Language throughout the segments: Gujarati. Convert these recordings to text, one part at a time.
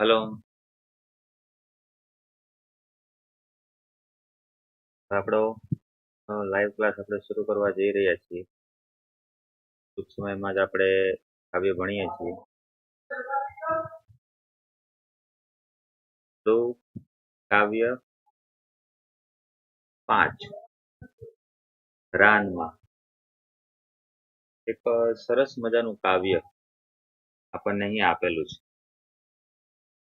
હલો. આપણો લાઈવ ક્લાસ આપણે શરૂ કરવા જઈ રહ્યા છીએ. ટૂંક સમયમાં જ આપણે કાવ્ય ભણીએ છીએ. તો, કાવ્ય પાંચ. રાનમાં. એક સરસ મજાનું કાવ્ય આપણને અહીં આપેલું છે.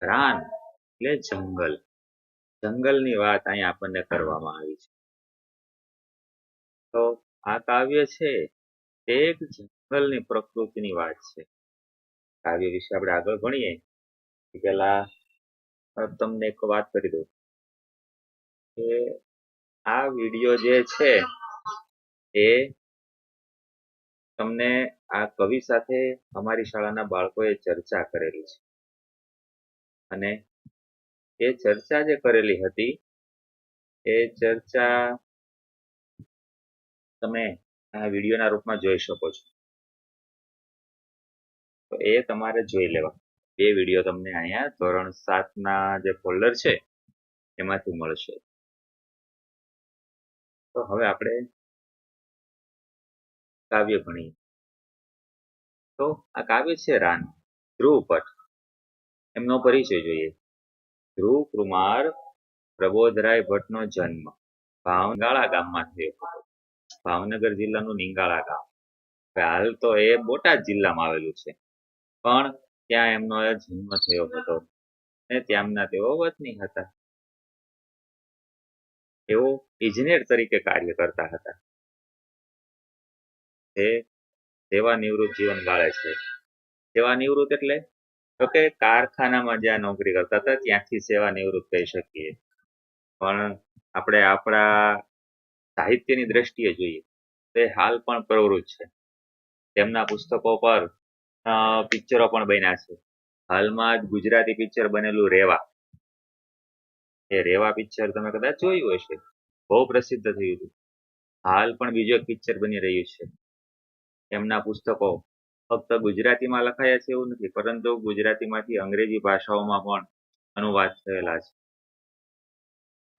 રાન એટલે જંગલ. જંગલની વાત અહીં આપણને કરવામાં આવી છે. તો આ કાવ્ય છે, તે એક જંગલની પ્રકૃતિની વાત છે. કાવ્ય વિશે આપણે આગળ ભણીએ પેલા તમને એક વાત કરી દઉં. કે આ વીડિયો જે છે, એ તમને આ કવિ સાથે અમારી શાળાના બાળકોએ ચર્ચા કરેલી છે. અને એ ચર્ચા જે કરેલી હતી, એ ચર્ચા તમે આ વિડીયોના રૂપમાં જોઈ શકો છો. તો એ તમારે જોઈ લેવા. એ વીડિયો તમને અહીંયા ધોરણ સાતના જે ફોલ્ડર છે, એમાંથી મળશે. તો હવે આપણે કાવ્ય ભણીએ. તો આ કાવ્ય છે રાન, ધ્રુવ ભટ્ટ. એમનો પરિચય જોઈએ. ધ્રુવ કુમાર પ્રબોધરાય ભટ્ટનો જન્મ ભાવગાળા ગામમાં થયો ભાવનગર જિલ્લાનું નિંગાળા ગામ. હાલ તો એ બોટાદ જિલ્લામાં આવેલું છે. પણ ત્યાં એમનો જન્મ થયો હતો. અને ત્યાંના તેઓ વતની હતા. તેઓ ઇજનેર તરીકે કાર્ય કરતા હતા. તે સેવા નિવૃત્ત જીવન ગાળે છે. સેવા નિવૃત્ત એટલે તો કે કારખાનામાં જ્યાં નોકરી કરતા હતા, ત્યાંથી સેવા નિવૃત્ત થઈ શકીએ. પણ આપણે આપણા સાહિત્યની દ્રષ્ટિએ જોઈએ, તે હાલ પણ પ્રવૃત્ત છે. તેમના પુસ્તકો પર પિક્ચરો પણ બન્યા છે. હાલમાં જ ગુજરાતી પિક્ચર બનેલું રેવા. એ રેવા પિક્ચર તમે કદાચ જોયું હશે. બહુ પ્રસિદ્ધ થયું હતું. હાલ પણ બીજું એક પિક્ચર બની રહ્યું છે. એમના પુસ્તકો ફક્ત ગુજરાતીમાં લખાયા છે એવું નથી, પરંતુ ગુજરાતીમાંથી અંગ્રેજી ભાષાઓમાં પણ અનુવાદ થયેલા છે.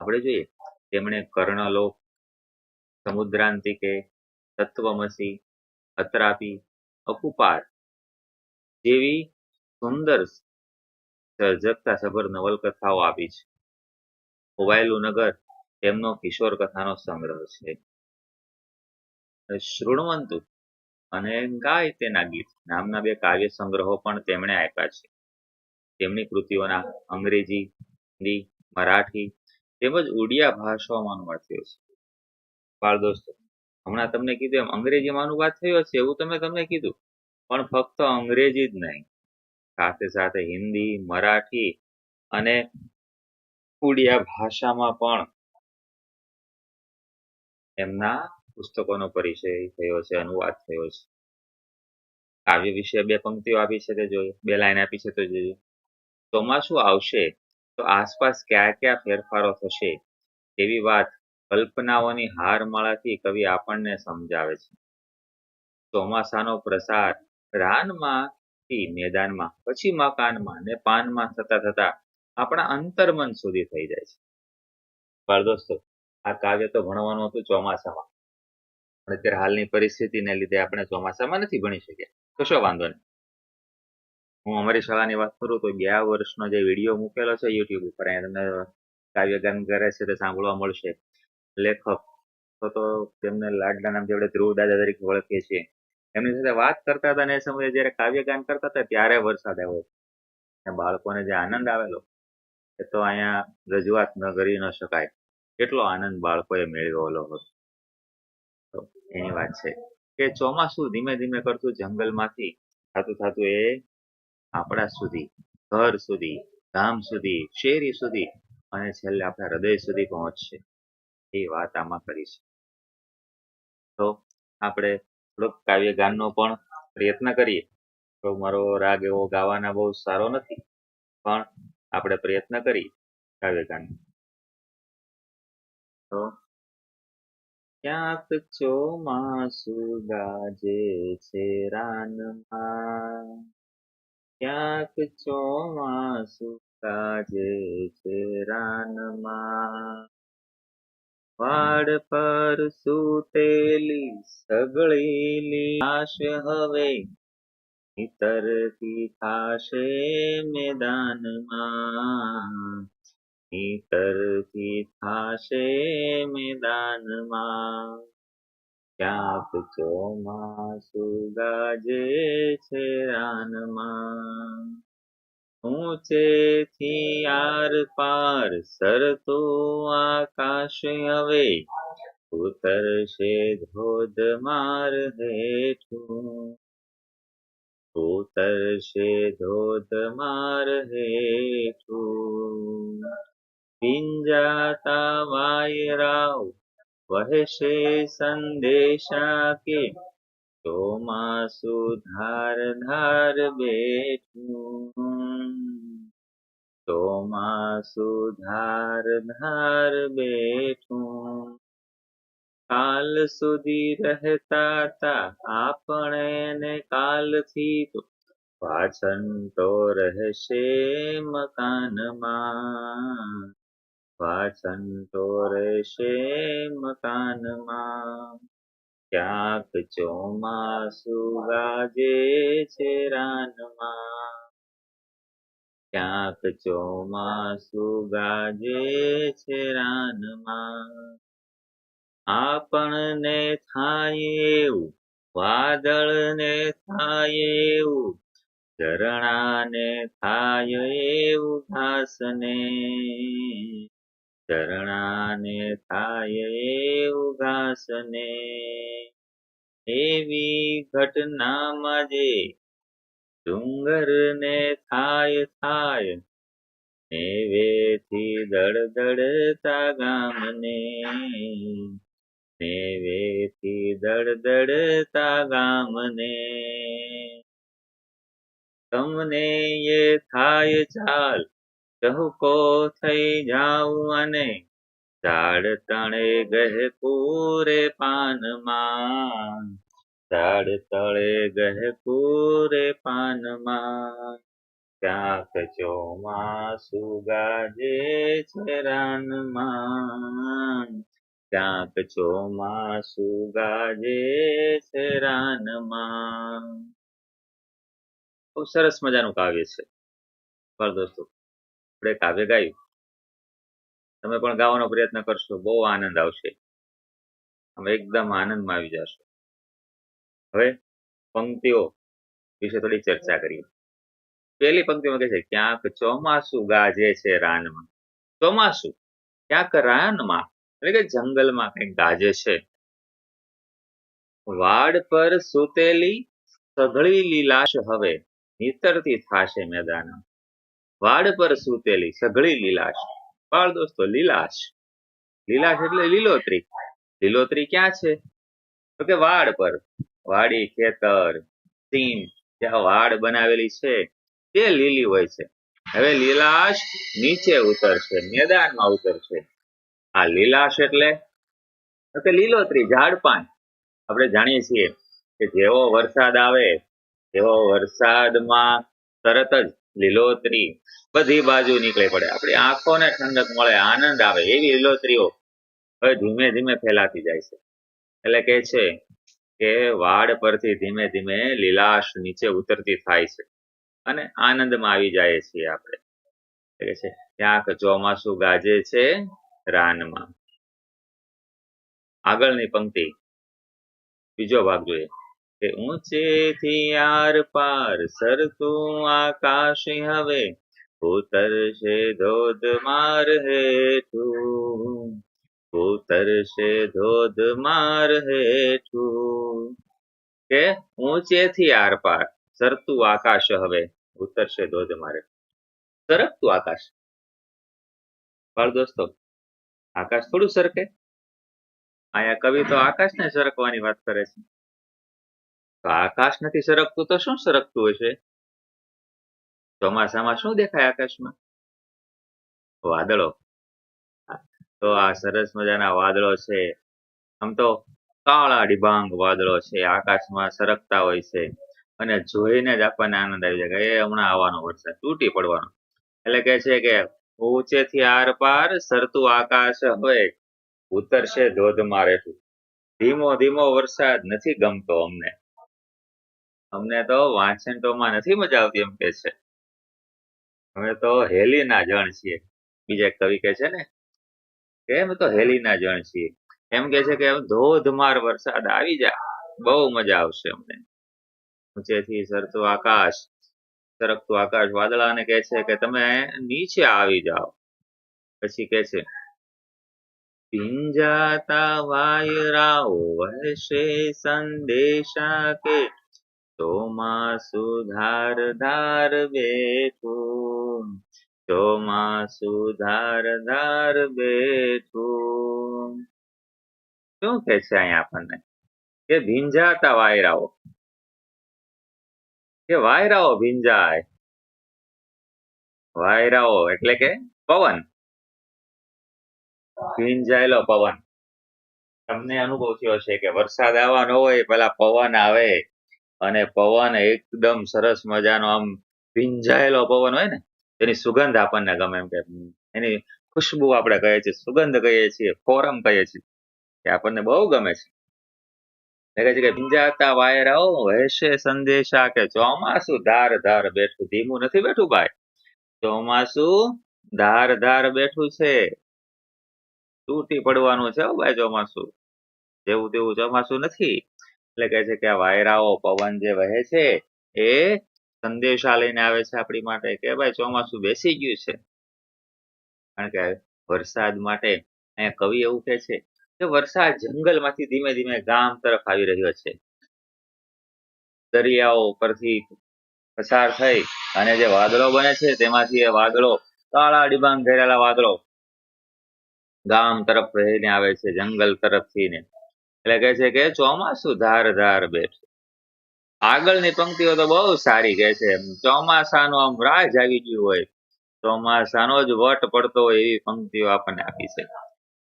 આપણે જોઈએ, તેમણે કર્ણલોક સમુદ્રાંતિકે, તત્વમસી, અત્રાપી, અકુપાર જેવી સુંદર સર્જકતા સભર નવલકથાઓ આપી છે. ખોવાયેલું નગર તેમનો કિશોર કથાનો સંગ્રહ છે. શૃણવંતુ અને ગાય તેના ગીત નામના બે કાવ્ય સંગ્રહો પણ તેમણે આપ્યા છે. તેમની કૃતિઓના અંગ્રેજી, હિન્દી, મરાઠી તેમજ ઉડિયા ભાષાઓમાં અનુવાદ થયો છે. બાળ દોસ્તો, હમણાં તમને કીધું એમ અંગ્રેજીમાં અનુવાદ થયો છે એવું તમે તમને કીધું, પણ ફક્ત અંગ્રેજી જ નહીં, સાથે સાથે હિન્દી, મરાઠી અને ઉડિયા ભાષામાં પણ એમના પુસ્તકોનો પરિચય થયો છે, અનુવાદ થયો છે. કાવ્ય વિશે બે પંક્તિઓ આપી છે તે જોઈએ બે લાઈન આપી છે તો જોઈએ ચોમાસું આવશે તો આસપાસ કયા કયા ફેરફારો થશે તેવી વાત કલ્પનાઓની હારમાળાથી કવિ આપણને સમજાવે છે. ચોમાસાનો પ્રસાર રાનમાંથી મેદાનમાં, પછી મકાનમાં ને પાનમાં થતા થતા આપણા અંતર્મન સુધી થઈ જાય છે. પર દોસ્તો, આ કાવ્ય તો ભણવાનું હતું ચોમાસામાં. પણ અત્યારે હાલની પરિસ્થિતિને લીધે આપણે ચોમાસામાં નથી ભણી શક્યા. કશો વાંધો નહીં? હું અમારી શાળાની વાત કરું તો ગયા વર્ષનો જે વીડિયો મૂકેલો છે યુટ્યુબ ઉપર, અહીંયા તમને કાવ્યગાન કરે છે તે સાંભળવા મળશે. લેખક, તો તો તેમને લાડલા નામ આપણે ધ્રુવ દાદા તરીકે ઓળખીએ છીએ એમની સાથે વાત કરતા હતા અને એ સમયે જ્યારે કાવ્યગાન કરતા હતા ત્યારે વરસાદ આવ્યો. બાળકોને જે આનંદ આવેલો, એ તો અહીંયા રજૂઆત ન કરી ન શકાય. કેટલો આનંદ બાળકોએ મેળવેલો હતો એની વાત છે. કે ચોમાસું ધીમે ધીમે કરતું જંગલમાંથી થતું થતું એ આપણા સુધી, ઘર સુધી, ગામ સુધી, શેરી સુધી અને છેલ્લે આપણા હૃદય સુધી પહોંચશે. એ વાત આમાં કરી છે. તો આપણે થોડોક કાવ્ય ગાનનો પણ પ્રયત્ન કરીએ. તો મારો રાગ એવો ગાવાના બહુ સારો નથી, પણ આપણે પ્રયત્ન કરીએ કાવ્ય ગાન તો ક્યાંક ચોમાસુ ગાજે છે રાનમાં. ક્યાંક ચોમાસુ ગાજે છે રાનમાં. વાડ પર સૂતેલી સગળેલી આશ હવે ઇતરતી થાશે મેદાનમાં. નીતરતી થાશે મેદાનમાં ક્યાંક ચોમાસુ ગાજે છે રાનમાં ઊંચેથી આર પાર સરતો આકાશ હવે ઉતરશે ધોધમાર હેઠું ઉતરશે ધોધમાર હેઠું પિંજાતા વાયરાઓ વહેશે સંદેશા કે ચોમાસું ધાર ધાર બેઠું ચોમાસું ધાર ધાર બેઠું કાલ સુધી રહેતા તા આપણે ને કાલથી તો પાછળ તો રહેશે મકાનમાં પાછળ તો રહેશે મકાનમાં ક્યાંક ચોમાસું ગાજે છે રાનમાં ક્યાંક ચોમાસું ગાજે છે રાનમાં આપણને થાય એવું વાદળને થાય એવું ઝરણાને થાય એવું ઘાસને ઝરણાને થાય એવું ઘાસને. એવી ઘટનામાં જે ડુંગરને થાય થાય નેવેથી દળદળતા ગામને. નેવેથી દળદળતા ગામને. તમને એ થાય ચાલ ચહુકો થઈ જાઉં અને ઝાડ તણે ગહે પૂરે પાનમાં. ઝાડ તળે ગહે પૂરે પાનમાં. ક્યાંક ચોમાસુ ગાજે છે રાનમાં. ક્યાંક ચોમાસુ ગાજે છે રાનમાં. બહુ સરસ મજાનું કાવ્ય છે. દોસ્તો આપણે કાવ્ય ગાયું. તમે પણ ગાવાનો પ્રયત્ન કરશો, બહુ આનંદ આવશે. તમે એકદમ આનંદમાં આવી જશો. હવે પંક્તિઓ વિશે થોડી ચર્ચા કરીએ. પહેલી પંક્તિમાં કહે છે, ક્યાંક ચોમાસું ગાજે છે રાનમાં. ચોમાસું, ક્યાંક રાનમાં, એટલે કે જંગલમાં કંઈક ગાજે છે. વાડ પર સૂતેલી સઘળી લીલાશ હવે નીતરતી થાશે મેદાન વાડ પર સૂતેલી સઘળી લીલાશ. બાળ દોસ્તો, લીલાશ. લીલાશ એટલે લીલોતરી. લીલોતરી ક્યાં છે? તો કે વાડ પર. વાડી, ખેતર સીમ જ્યાં વાડ બનાવેલી છે, તે લીલી હોય છે. હવે લીલાશ નીચે ઉતરશે, મેદાનમાં ઉતરશે. આ લીલાશ એટલે તો કે લીલોતરી, ઝાડપાન. આપણે જાણીએ છીએ કે જેવો વરસાદ આવે એવો વરસાદમાં તરત જ લીલોતરી. બધી બાજુ નીકળી પડે. આપણી આંખોને ઠંડક મળે, આનંદ આવે એવી લીલોતરીઓ હવે ધીમે ધીમે ફેલાતી જાય છે. એટલે કે છે કે વાડ પરથી ધીમે ધીમે લીલાશ નીચે ઉતરતી થાય છે અને આનંદમાં આવી જાય છીએ આપણે. એટલે છે, ક્યાંક ચોમાસું ગાજે છે રાનમાં. આગળની પંક્તિ, બીજો ભાગ જોઈએ. ઊંચેથી આર પાર સરતું આકાશ હવે, ઉતરશે ધોધમાર હેઠું. ઉતરશે ધોધમાર હેઠું. કે ઊંચેથી આર પાર સરતું આકાશ હવે, ઉતરશે ધોધમાર સરકતું આકાશ. બાળ દોસ્તો, આકાશ થોડું સરકે. અહીંયા કવિ તો આકાશને સરકવાની વાત કરે છે. આકાશ નથી સરકતું તો શું સરકતું હશે? ચોમાસામાં શું દેખાય આકાશમાં? વાદળો. તો આ સરસ મજાના વાદળો છે. આમ તો કાળા ડિબાંગ વાદળો છે. આકાશમાં સરકતા હોય છે. અને જોઈને જ આપણને આનંદ આવી જાય એ હમણાં આવવાનો વરસાદ, તૂટી પડવાનો. એટલે કે છે કે ઊંચેથી આર પાર સરતું આકાશ હવે ઉતરશે ધોધમાર એટલું ધીમો ધીમો વરસાદ નથી ગમતો અમને. અમને તો વાંચનટોમાં નથી મજા આવતી એમ કે છે. અમે તો હેલીના જણ છીએ. બીજા કવિ કે છે ને, કે અમે તો હેલીના જણ છીએ. એમ કે છે કે ધોધમાર વરસાદ આવી જાય, બહુ મજા આવશે અમને. ઊંચેથી સરતું આકાશ, સરકતું આકાશ વાદળાને કહે છે કે તમે નીચે આવી જાઓ. પછી કે છે, ભીંજાતા વાયરાઓ વહેશે સંદેશા કે ચોમાસુ ધાર ધાર બેઠું. ચોમાસુ ધાર ધાર બેઠું. શું કે છે અહીંયા આપણને? કે ભીંજાતા વાયરાઓ. કે વાયરાઓ ભીંજાય. વાયરાઓ એટલે કે પવન. ભીંજાયેલો પવન. તમને અનુભવ થયો છે કે વરસાદ આવવાનો હોય, પેલા પવન આવે. અને પવન એકદમ સરસ મજાનો આમ ભીંજાયેલો પવન હોય ને તેની સુગંધ આપણને ગમે એમ કે, એની ખુશ્બુ આપણે કહીએ છીએ, સુગંધ કહીએ છીએ, ફોરમ કહીએ છીએ, એ આપણને બહુ ગમે છે. કહે કે છે કે, ભીંજાતા વાયરાઓ વહેશે સંદેશા કે ચોમાસું ધાર ધાર બેઠું, ધીમું નથી બેઠું ભાઈ? ચોમાસું ધાર ધાર બેઠું છે. તૂટી પડવાનું છે ભાઈ ચોમાસું. જેવું તેવું ચોમાસું નથી. એટલે કહે છે કે આ વાયરાઓ, પવન જે વહે છે, એ સંદેશા લઈને આવે છે આપણી માટે કે ભાઈ ચોમાસું બેસી ગયું છે. કારણ કે વરસાદ માટે અહીંયા કવિ એવું કહે છે કે વરસાદ જંગલમાંથી ધીમે ધીમે ગામ તરફ આવી રહ્યો છે. દરિયાઓ પરથી પસાર થઈ અને જે વાદળો બને છે તેમાંથી એ વાદળો કાળા ડિબાંગ ઘેરેલા વાદળો ગામ તરફ રહીને આવે છે, જંગલ તરફથી ને એટલે કહે છે કે ચોમાસું ધાર ધાર બેઠું. આગળની પંક્તિઓ તો બહુ સારી કહે છે ચોમાસાનો આમ રાજ આવી ગયું હોય, ચોમાસાનો જ વટ પડતો હોય એવી પંક્તિઓ આપણને આપી છે.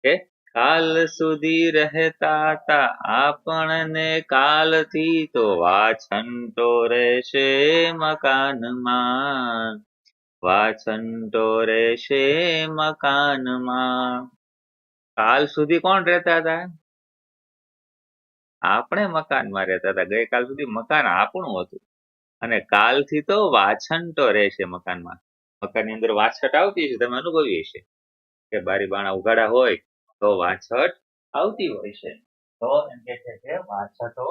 કે કાલ સુધી રહેતા હતા આપણને કાલથી તો વાછંતો રહેશે મકાનમાં. વાછંતો રહેશે મકાનમાં. કાલ સુધી કોણ રહેતા હતા આપણે મકાનમાં રહેતા હતા. ગઈકાલ સુધી મકાન આપણું હતું. અને કાલથી તો વાછંટો રહેશે મકાનમાં. મકાનની અંદર વાછટ આવતી છે તમે અનુભવી છે કે બારી બાણા ઉઘાડા હોય તો વાછટ આવતી હોય છે. તો એમ કે છે કે વાછટો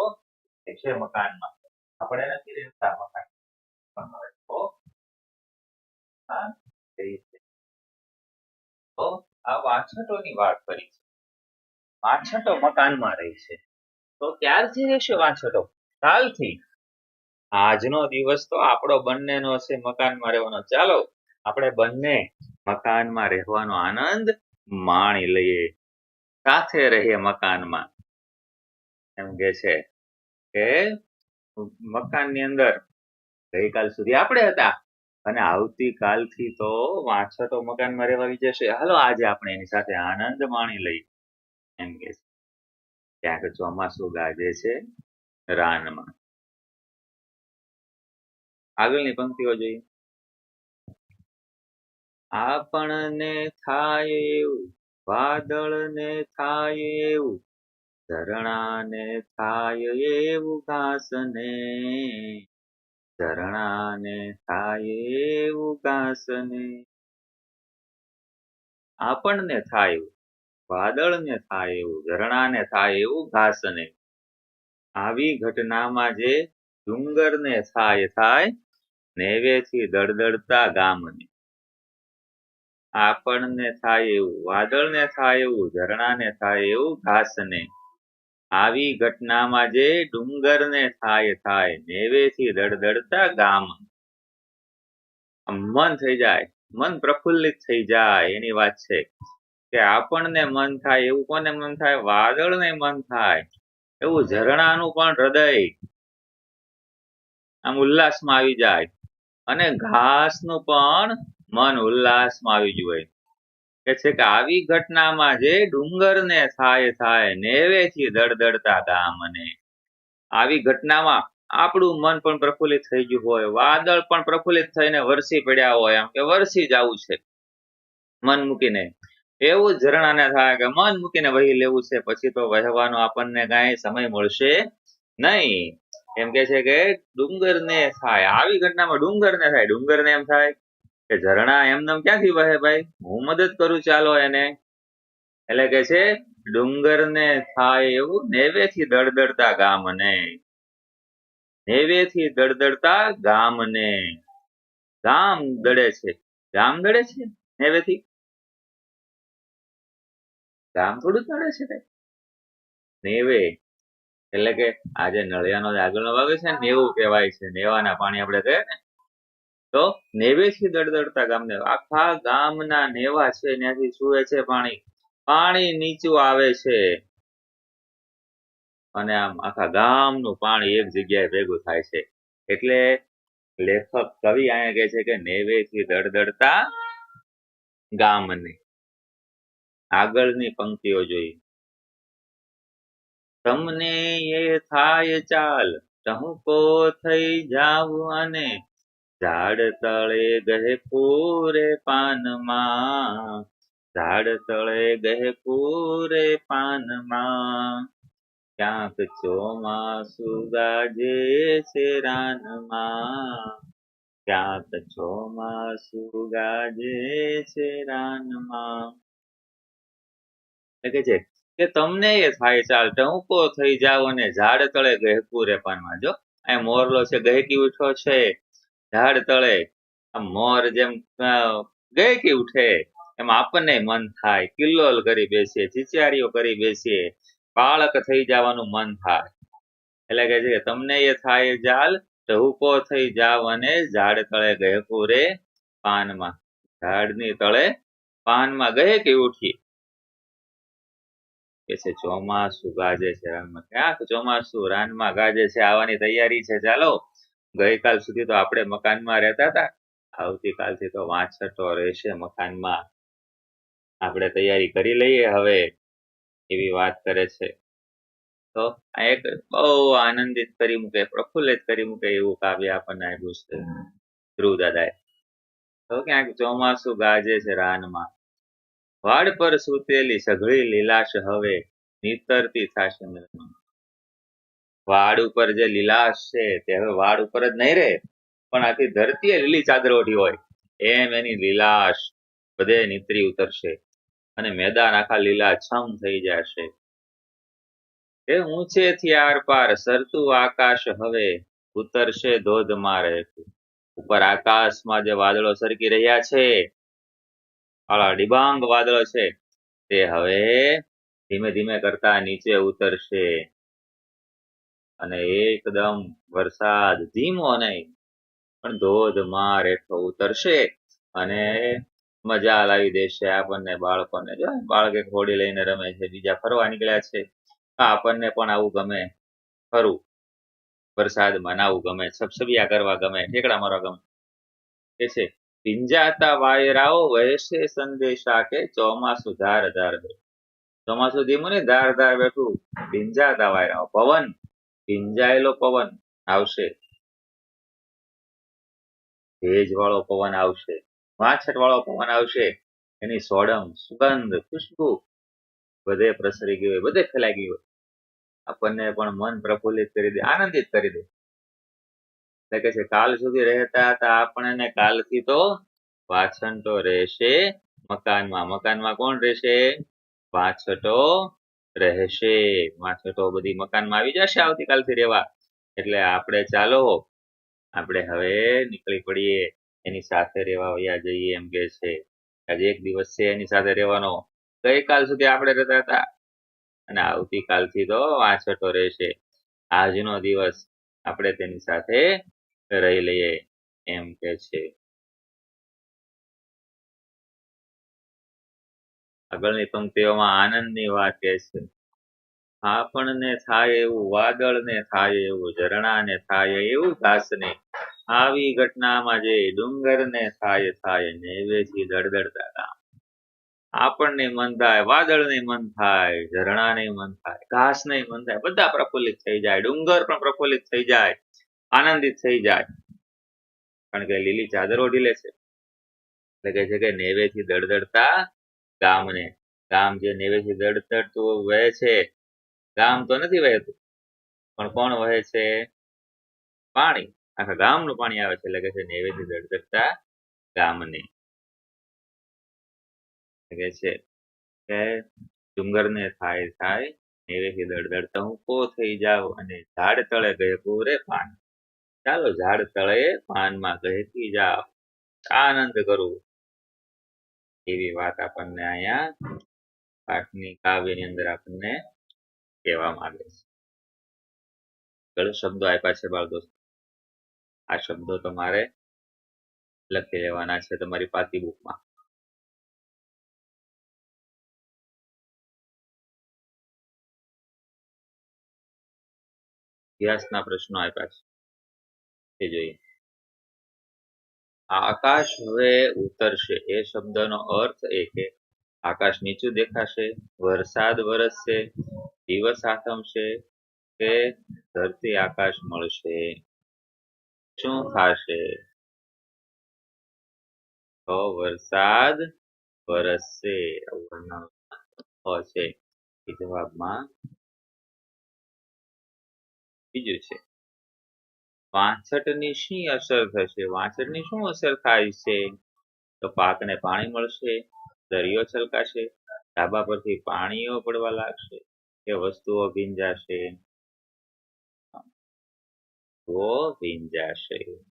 છે મકાનમાં. આપણે નથી રહેતા મકાન પણ હવે તો આ વાછટોની વાત કરી છે. વાછટો મકાનમાં રહી છે. તો ક્યારથી રહેશે વાછટો. કાલથી આજનો દિવસ તો આપણો બંનેનો છે મકાનમાં રહેવાનો. ચાલો આપણે બંને મકાનમાં રહેવાનો આનંદ માણી લઈએ. સાથે રહીએ મકાનમાં. એમ કે છે કે મકાનની અંદર ગઈકાલ સુધી આપણે હતા અને આવતીકાલથી તો વાછટો મકાનમાં રહેવા જશે. હાલો આજે આપણે એની સાથે આનંદ માણી લઈએ. એમ કે છે. ક્યાંક ચોમાસું ગાજે છે? રાનમાં. આગળની પંક્તિઓ જોઈએ. આપણને થાય એવું, વાદળને થાય એવું ધરણાને થાય એવું ઘાસને. ઝરણાને થાય એવું ઘાસને. આપણને થાય વાદળને થાય એવું, ઝરણાને થાય એવું ઘાસને. આવી ઘટનામાં જે ડુંગરને થાય થાય નેવેથી દળદળતા ગામને. આપણને થાય એવું, વાદળને થાય એવું, ઝરણાને થાય એવું ઘાસને. આવી ઘટનામાં જે ડુંગરને થાય થાય નેવેથી દળદળતા ગામ. મન થઈ જાય, મન પ્રફુલ્લિત થઈ જાય એની વાત છે. કે આપણને મન થાય, એવું કોને મન થાય? વાદળને મન થાય. એવું ઝરણાનું પણ હૃદય આમ ઉલ્લાસમાં આવી જાય. અને ઘાસનું પણ મન ઉલ્લાસમાં આવી જાય કે છે કે આવી ઘટનામાં જે ડુંગરને થાય થાય, નેવેથી દળદળતા ગામને આવી ઘટનામાં આપણું મન પણ પ્રફુલ્લિત થઈ ગયું હોય. વાદળ પણ પ્રફુલ્લિત થઈને વરસી પડ્યા હોય. એમ કે વરસી જવું છે. મન મૂકીને. એવું ઝરણાને થાય કે મન મૂકીને વહી લેવું છે, પછી તો વહેવાનો આપણને કાંઈ સમય મળશે નહીં. એમ કે છે કે ડુંગરને થાય. આવી ઘટનામાં ડુંગરને થાય. ડુંગરને એમ થાય કે ઝરણા એમનેમ ક્યાંથી વહે ભાઈ? હું મદદ કરું, ચાલો એને. એટલે કે છે, ડુંગરને થાય એવું નેવેથી દળદળતા ગામને. નેવેથી દળદળતા ગામને. ગામ દળે છે. ગામ દળે છે નેવેથી? ગામ થોડું નડે છે કઈ? નેવે એટલે કે આજે નળિયાનો આગળનો ભાગ છે, નેવું કહેવાય છે, નેવાના પાણી આપણે કહે ને, તો નેવેથી દળદળતા ગામને, આખા ગામના નેવા છે, ત્યાંથી સુવે છે પાણી પાણી નીચું આવે છે. અને આમ આખા ગામનું પાણી એક જગ્યાએ ભેગું થાય છે. એટલે લેખક કવિ અહીંયા કહે છે કે નેવેથી દળદળતા ગામને. આગળની પંક્તિઓ જોઈ. તમને એ થાય ચાલ, ટહુકો થઈ જાવ અને ઝાડ તળે ગહે પૂરે પાનમાં, ઝાડ તળે ગહે પૂરે પાનમાં, ક્યાંક ચોમાસુ ગાજે છે રાનમાં ક્યાંક ચોમાસુ ગાજે છે રાનમાં કે છે કે તમને એ થાય ચાલ ટૂંકો થઈ જાવ અને ઝાડ તળે ગહેકું રે પાનમાં જો, અહીં મોરલો છે, ગહેકી ઉઠો છે. ઝાડ તળે મોર જેમ ગહેકી ઉઠે, એમ આપણને મન થાય. કિલ્લોલ કરી બેસીએ ચિચિયારીઓ કરી બેસીએ, બાળક થઈ જવાનું મન થાય. એટલે કે છે તમને એ થાય જાલ ટહુકો થઈ જાવ અને ઝાડ તળે ગહેકું રે પાનમાં ઝાડની તળે પાનમાં ગહેકી ઉઠી કે છે ચોમાસું ગાજે છે રાનમાં ક્યાંક ચોમાસું રાનમાં ગાજે છે, આવવાની તૈયારી છે. ચાલો, ગઈકાલ સુધી તો આપણે મકાનમાં રહેતા હતા. આવતીકાલથી તો વાંચતો રહેશે મકાનમાં. આપણે તૈયારી કરી લઈએ હવે, એવી વાત કરે છે. તો આ એક બહુ આનંદિત કરી મૂકે, પ્રફુલ્લિત કરી મૂકે એવું કાવ્ય આપણને આપ્યું છે. ધ્રુવ દાદાએ તો ક્યાંક ચોમાસું ગાજે છે રાનમાં. વાડ પર સૂતેલી સઘળી લીલાશ હવે નીતરતી થશે વાડ ઉપર જે લીલાશ છે તે હવે વાડ ઉપર જ નહીં રહે, પણ આખી ધરતીએ લીલી ચાદર ઓઢી હોય, એમ એની લીલાશ બધે નીતરી ઉતરશે અને મેદાન આખા લીલા છમ થઈ જશે. એ ઊંચેથી આર પાર સરતું આકાશ હવે ઉતરશે ધોધમાં રહેતું ઉપર આકાશમાં જે વાદળો સરકી રહ્યા છે આળા ડિબાંગ વાદળો છે. તે હવે ધીમે ધીમે કરતા નીચે ઉતરશે. અને એકદમ વરસાદ, ધીમો નહીં પણ ધોધમાર એટલો ઉતરશે. અને મજા લાવી દેશે આપણને બાળકોને. જો, બાળક એક હોડી લઈને રમે છે, બીજા ફરવા નીકળ્યા છે. આપણને પણ આવું ગમે. ખરું વરસાદમાં નાવું ગમે સબસબિયા કરવા ગમે, ઠેકડા મારવા ગમે. કે છે? ભીંજાતા વાયરાઓ વહેશે સંદેશા કે ચોમાસું ધાર ધાર ચોમાસું ધીમું ને ધાર ધાર બેઠું. ભીંજાતા વાયરાઓ. પવન. ભીંજાયેલો પવન આવશે. ભેજ વાળો પવન આવશે. વાછટ વાળો પવન આવશે. એની સોડમ, સુગંધ, ખુશ્બુ બધે પ્રસરી ગયું હોય, બધે ફેલાઈ ગયું હોય. આપણને પણ મન પ્રફુલ્લિત કરી દે, આનંદિત કરી દે. એટલે કે છે, કાલ સુધી રહેતા હતા આપણને, કાલથી તો વાછંટો રહેશે મકાનમાં. મકાનમાં કોણ રહેશે? વાછટો રહેશે. વાછટો બધી મકાનમાં આવી જશે આવતીકાલથી રહેવા. એટલે આપણે ચાલો, આપણે હવે નીકળી પડીએ, એની સાથે રહેવા વયા જઈએ. એમ કે છે. આજે એક દિવસ છે એની સાથે રહેવાનો. ગઈકાલ સુધી આપણે રહેતા હતા અને આવતીકાલથી તો વાછટો રહેશે. આજનો દિવસ આપણે તેની સાથે રહી લઈએ એમ કે છે. આગળની પંક્તિઓમાં આનંદની વાત કે છે. આપણને થાય એવું, વાદળને થાય એવું, ઝરણાને થાય એવું ઘાસને આવી ઘટનામાં જે ડુંગરને થાય થાય નેવેથી દળદળતા આપણને મન થાય, વાદળને મન થાય, ઝરણાને મન થાય, ઘાસને મન થાય, બધા પ્રફુલ્લિત થઈ જાય, ડુંગર પણ પ્રફુલ્લિત થઈ જાય. આનંદિત થઈ જાય. કારણ કે લીલી ચાદર ઓઢી લે છે. એટલે કે છે કે નેવેથી દળદળતા ગામને. ગામ જે નેવેથી દળદળતું વહે છે. ગામ તો નથી વહેતું, પણ કોણ વહે છે? પાણી. આખા ગામનું પાણી આવે છે, એટલે કે છે નેવેથી દળદળતા ગામને. કે છે કે ડુંગરને થાય થાય, નેવેથી દળદળતા હું કો થઈ જાઉં અને ઝાડ તળે ગયે પૂરે પાન ચાલો ઝાડ તળે પાનમાં કહેતી જાઓ. આનંદ કરું. એવી વાત આપણને અહીંયા પાઠની કાવ્યની અંદર આપણને કહેવા માંગે છે. ઘણા શબ્દો આપ્યા છે બાળ દોસ્તો. આ શબ્દો તમારે લખી લેવાના છે તમારી પાતી બુકમાં. ઇતિહાસના પ્રશ્નો આપ્યા છે. તે જોઈએ આકાશ હવે ઉતરશે. એ શબ્દનો અર્થ એ કે આકાશ નીચું દેખાશે, વરસાદ વરસશે, દિવસ આથમશે, કે ધરતી આકાશ મળશે. શું થશે? તો વરસાદ વરસશે. છે. જવાબમાં બીજું છે. વાછટની શી અસર થશે? વાછટની શું અસર થાય છે? તો પાકને પાણી મળશે, દરિયો છલકાશે, ધાબા પરથી પાણીઓ પડવા લાગશે કે વસ્તુઓ ભીંજાશે. ભીંજાશે.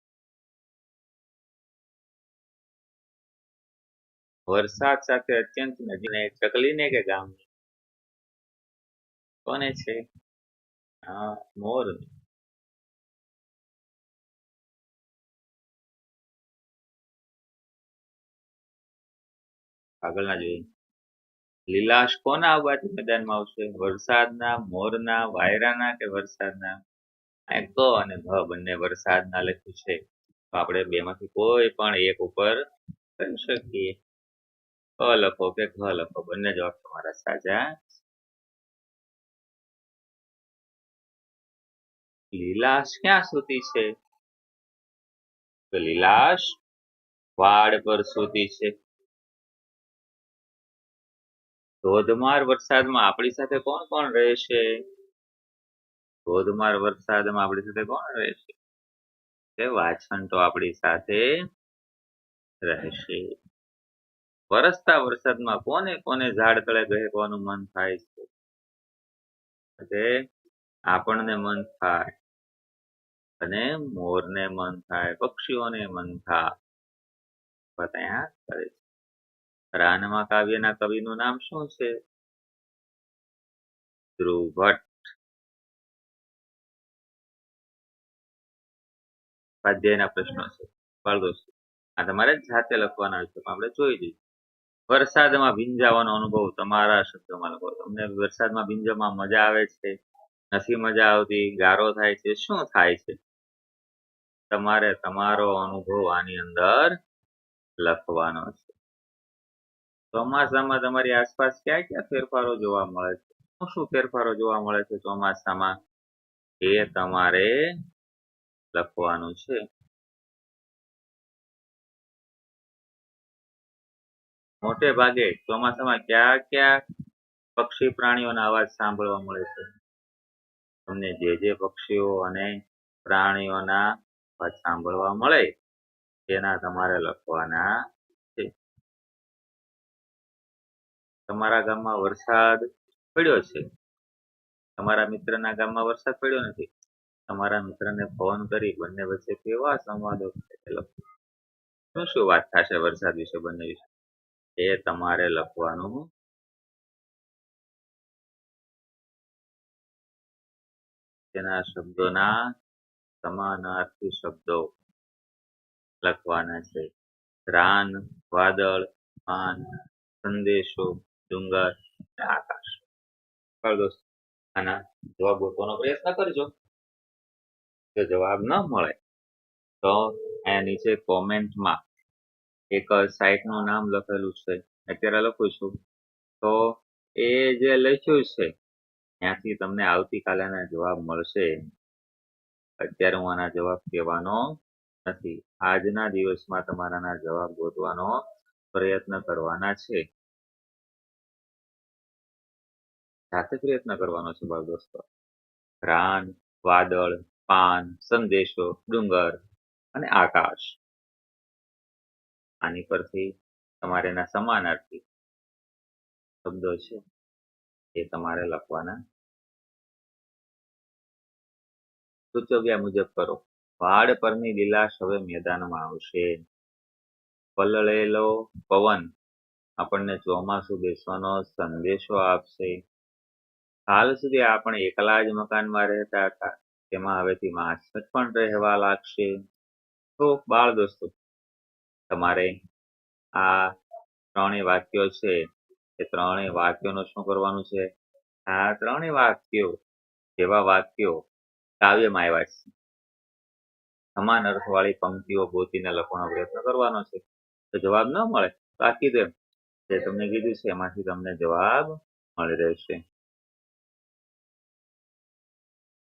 વરસાદ સાથે અત્યંત નજીને ચકલીને કે ગામની? કોને છે? મોર આગળના જોઈએ. લીલાશ કોના આવવાથી મેદાનમાં આવશે? વરસાદના, મોરના, વાયરાના કે વરસાદના? ક અને ભ બંને વરસાદના લખ્યું છે. તો આપણે બેમાંથી કોઈ પણ એક ઉપર કરી શકીએ. ક લખો કે ઘ લખો. બંને જવાબ તમારા સાચા લીલાશ ક્યાં સુધી છે? તો લીલાશ વાડ પર સુધી છે. ધોધમાર વરસાદમાં આપણી સાથે કોણ કોણ રહેશે? ધોધમાર વરસાદમાં આપણી સાથે કોણ રહેશે? કે વાછણ તો આપણી સાથે રહેશે. વરસતા વરસાદમાં કોને કોને ઝાડ તળે ગહેવાનું મન થાય છે? આપણને મન થાય અને મોરને મન થાય, પક્ષીઓને મન થાય. બધા કરે છે. રાનમાં કાવ્યના કવિનું નામ શું છે? ધ્રુવ સ્વાધ્યાયના પ્રશ્નો છે. બાળદોસ્તો આ તમારે જાતે લખવાના છે આપણે જોઈ જઈએ વરસાદમાં ભીંજાવાનો અનુભવ તમારા શબ્દમાં લખો. તમને વરસાદમાં ભીંજવામાં મજા આવે છે? નથી મજા આવતી? ગારો થાય છે? શું થાય છે? તમારે તમારો અનુભવ આની અંદર લખવાનો છે. ચોમાસામાં તમારી આસપાસ ક્યાં ક્યાં ફેરફારો જોવા મળે છે? શું શું ફેરફારો જોવા મળે છે ચોમાસામાં? એ તમારે લખવાનું છે. મોટે ભાગે ચોમાસામાં ક્યાં ક્યાં પક્ષી પ્રાણીઓના અવાજ સાંભળવા મળે છે? તમને જે જે પક્ષીઓ અને પ્રાણીઓના અવાજ સાંભળવા મળે, તેના તમારે લખવાના તમારા ગામમાં વરસાદ પડ્યો છે? તમારા મિત્રના ગામમાં વરસાદ પડ્યો નથી? તમારા મિત્રને ફોન કરી બંને વચ્ચે કેવા સંવાદો શું શું વાત થશે વરસાદ વિશે બંને વિશે? એ તમારે લખવાનું તેના શબ્દોના સમાનાર્થી શબ્દો લખવાના છે. રાન, વાદળ, માન, સંદેશો ડુંગર આકાશ. દોસ્તો, આના જવાબ ગોતવાનો પ્રયત્ન કરજો. જો જવાબ ન મળે, તો અહીંયા નીચે કોમેન્ટમાં એક સાઇટનું નામ લખેલું છે. અત્યારે લખું છું. તો એ જે લખ્યું છે, ત્યાંથી તમને આવતીકાલેના જવાબ મળશે. અત્યારે હું આના જવાબ કહેવાનો નથી. આજના દિવસમાં તમારાના જવાબ ગોતવાનો પ્રયત્ન કરવાના છે. જાતે પ્રયત્ન કરવાનો છે, બાળ દોસ્તો. રાન, વાદળ, પાન, સંદેશો, ડુંગર અને આકાશ. આની પરથી તમારે એના સમાનાર્થી શબ્દો છે, એ તમારે લખવાના. સૂચવ્યા મુજબ કરો, વાડ પરની લીલાશ હવે મેદાનમાં આવશે. પલળેલો પવન આપણને ચોમાસું બેસવાનો સંદેશો આપશે. હાલ સુધી આપણે એકલા જ મકાનમાં રહેતા હતા. તેમાં હવેથી માછર પણ રહેવા લાગશે. તો બાળ દોસ્તો, તમારે આ ત્રણેય વાક્યો છે. એ ત્રણેય વાક્યોનું શું કરવાનું છે? આ ત્રણેય વાક્યો, જેવા વાક્યો કાવ્યમાં આવ્યા છે. સમાન અર્થવાળી પંક્તિઓ ગોતીને લખવાનો પ્રયત્ન કરવાનો છે. તો જવાબ ન મળે બાકી તેમ જે તમને કીધું છે, એમાંથી તમને જવાબ મળી રહેશે.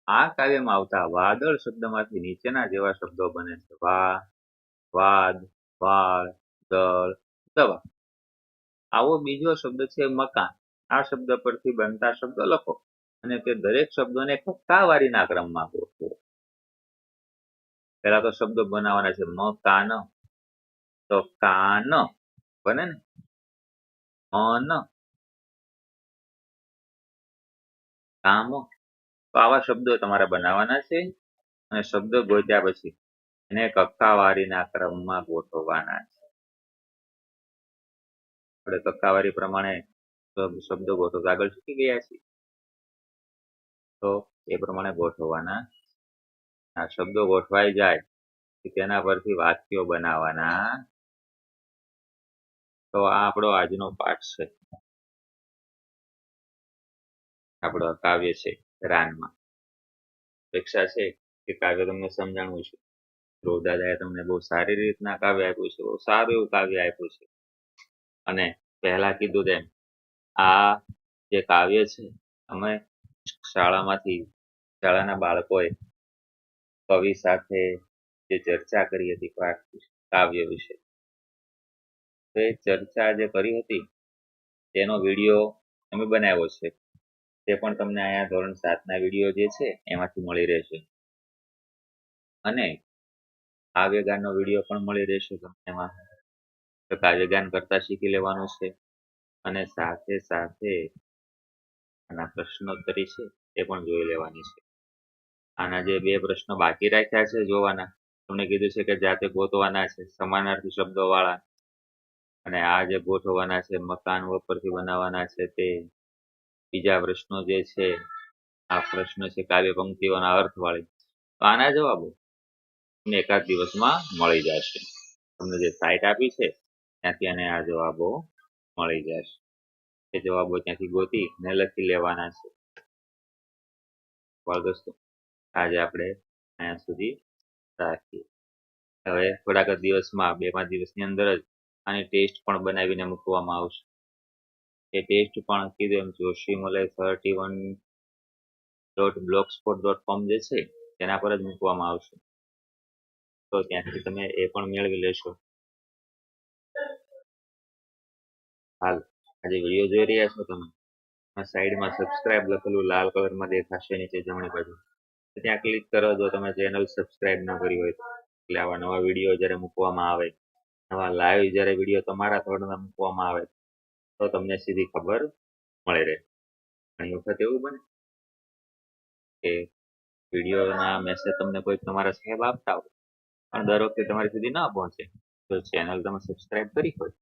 આ કાવ્યમાં આવતા વાદળ શબ્દમાંથી નીચેના જેવા શબ્દો બને છે. વા વાદ, વાળ, દળ, દવા. આવો બીજો શબ્દ છે મકાન. આ શબ્દ પરથી બનતા શબ્દો લખો અને તે દરેક શબ્દોને કક્કાવારીના ક્રમમાં ગોઠવો. પહેલા તો શબ્દો બનાવવાના છે મ કાન તો કાન બને ને? મન. કામ. તો આવા શબ્દો તમારે બનાવવાના છે? અને શબ્દ ગોત્યા પછી એને કક્કાવારીના ક્રમમાં ગોઠવવાના છે. આપણે કક્કાવારી પ્રમાણે શબ્દો ગોઠવતા આગળ શીખી ગયા છીએ. તો એ પ્રમાણે ગોઠવવાના આ શબ્દો ગોઠવાઈ જાય તેના પરથી વાક્યો બનાવવાના તો આ આપણો આજનો પાઠ છે. આપણો કાવ્ય છે. રાનમાં. અપેક્ષા છે કે કાવ્ય તમને સમજાણવું છે. દાદાએ તમને બહુ સારી રીતના કાવ્ય આપ્યું છે, બહુ સારું એવું કાવ્ય આપ્યું છે. અને પહેલા કીધું તેમ, આ જે કાવ્ય છે, અમે શાળામાંથી, શાળાના બાળકોએ કવિ સાથે જે ચર્ચા કરી હતી કાવ્ય વિશે. તો એ ચર્ચા જે કરી હતી, તેનો વીડિયો અમે બનાવ્યો છે. તે પણ તમને અહીંયા ધોરણ સાતના વીડિયો જે છે, એમાંથી મળી રહેશે. અને કાવ્યગાનનો વીડિયો પણ મળી રહેશે તમને એમાં. તો કાવ્યગાન કરતા શીખી લેવાનું છે. અને સાથે સાથે આના પ્રશ્નોત્તરી છે, એ પણ જોઈ લેવાની છે. આના જે બે પ્રશ્નો બાકી રાખ્યા છે જોવાના, તમને કીધું છે કે જાતે ગોતવાના છે, સમાનાર્થી શબ્દો વાળા અને આ જે ગોઠવવાના છે, મકાન ઉપરથી બનાવવાના છે તે બીજા પ્રશ્નો જે છે, આ પ્રશ્ન છે કાવ્ય પંક્તિઓના અર્થવાળી. તો આના જવાબો તમને એકાદ દિવસમાં મળી જશે. તમને જે સાઇટ આપી છે, ત્યાંથી અને આ જવાબો મળી જશે. એ જવાબો ત્યાંથી ગોતી ને લખી લેવાના છે. દોસ્તો, આજે આપણે અહીંયા સુધી રાખીએ. હવે થોડાક દિવસમાં બે પાંચ દિવસની અંદર જ આની ટેસ્ટ પણ બનાવીને મૂકવામાં આવશે. એ ટેસ્ટ પણ કીધું એમ Joshi Malay thirty one dot blogspot dot com જે છે, તેના પર જ મૂકવામાં આવશે. તો ત્યાંથી તમે એ પણ મેળવી લેશો. હાલ, આજે વીડિયો જોઈ રહ્યા છો તમે? સાઈડમાં સબસ્ક્રાઇબ લખેલું લાલ કલરમાં દેખાશે નીચે જમણી બાજુ. ત્યાં ક્લિક કરો જો તમે ચેનલ સબસ્ક્રાઇબ ન કરી હોય એટલે આવા નવા વીડિયો જ્યારે મૂકવામાં આવે, નવા લાઈવ જ્યારે વીડિયો તમારા થોડા મૂકવામાં આવે તો તમને સીધી ખબર મળે રહે. ઘણી વખત એવું બને કે વિડીયોના મેસેજ તમને કોઈ તમારા સાહેબ આપતા હોય, પણ દર વખતે તમારી સુધી ના પહોંચે. તો ચેનલ તમે સબસ્ક્રાઇબ કરી હોય